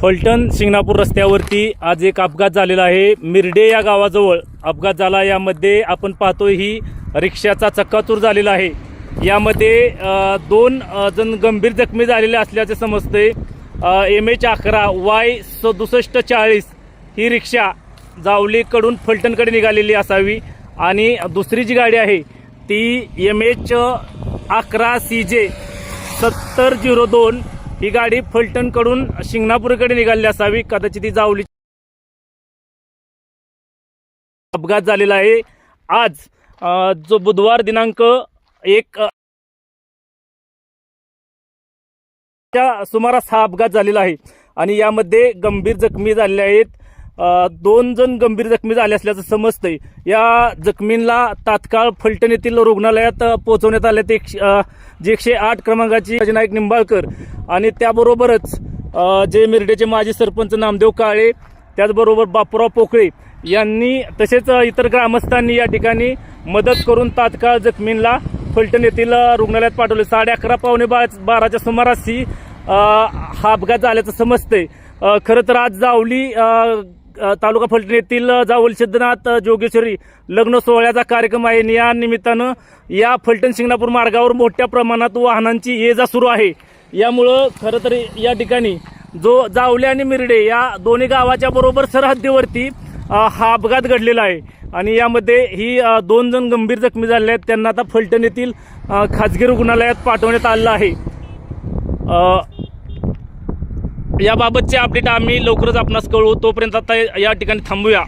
फलटण शिंगणापूर रस्त्यावरती आज एक अपघात झालेला आहे. मिरडे या गावाजवळ अपघात झाला. यामध्ये आपण पाहतो ही रिक्षाचा चक्काचूर झालेला आहे. यामध्ये दोन जण गंभीर जखमी झालेले असल्याचे समजते एम एच अकरा वाय सदुसष्ट चाळीस ही रिक्षा जावलीकडून फलटणकडे निघालेली असावी. आणि दुसरी जी गाडी आहे ती एम एच अकरा सी जे सत्तर झिरो दोन ही गाडी फलटणकडून शिंगणापूरकडे निघाली असावी. कदाचित ती जावली अपघात झालेला आहे. आज जो बुधवार दिनांक एक च्या सुमारास हा अपघात झालेला आहे. आणि यामध्ये गंभीर जखमी झालेले आहेत. दोन जण गंभीर जखमी झाले असल्याचं समजतंय. या जखमींना तात्काळ फलटण येथील रुग्णालयात पोहोचवण्यात आले. ते जे एकशे आठ क्रमांकाची नाईक निंबाळकर आणि त्याबरोबरच जे मिरडेचे माजी सरपंच नामदेव काळे त्याचबरोबर बापूराव पोकळे यांनी तसेच इतर ग्रामस्थांनी या ठिकाणी मदत करून तात्काळ जखमींना फलटण येथील रुग्णालयात पाठवले. साडे अकरा पावणे बा- बाराच्या सुमारास ही हा अपघात झाल्याचं समजतंय. खरं तर आज जावली तालुका फलटण येथील जावल सिद्धनाथ जोगेश्वरी लग्न सोहळ्याचा कार्यक्रम आहे. आणि या निमित्तानं या फलटण शिंगणापूर मार्गावर मोठ्या प्रमाणात वाहनांची ये जा सुरू आहे. यामुळं खरं तर या ठिकाणी जो जावले आणि मिरडे या दोन्ही गावाच्या बरोबर सरहद्दीवरती हा अपघात घडलेला आहे. आणि यामध्ये ही दोन जण गंभीर जखमी झाले आहेत. त्यांना आता फलटण येथील खाजगी रुग्णालयात पाठवण्यात आलं आहे. याबाबतचे अपडेट आम्ही लवकरच आपणास कळवू. तोपर्यंत आता या ठिकाणी थांबूया.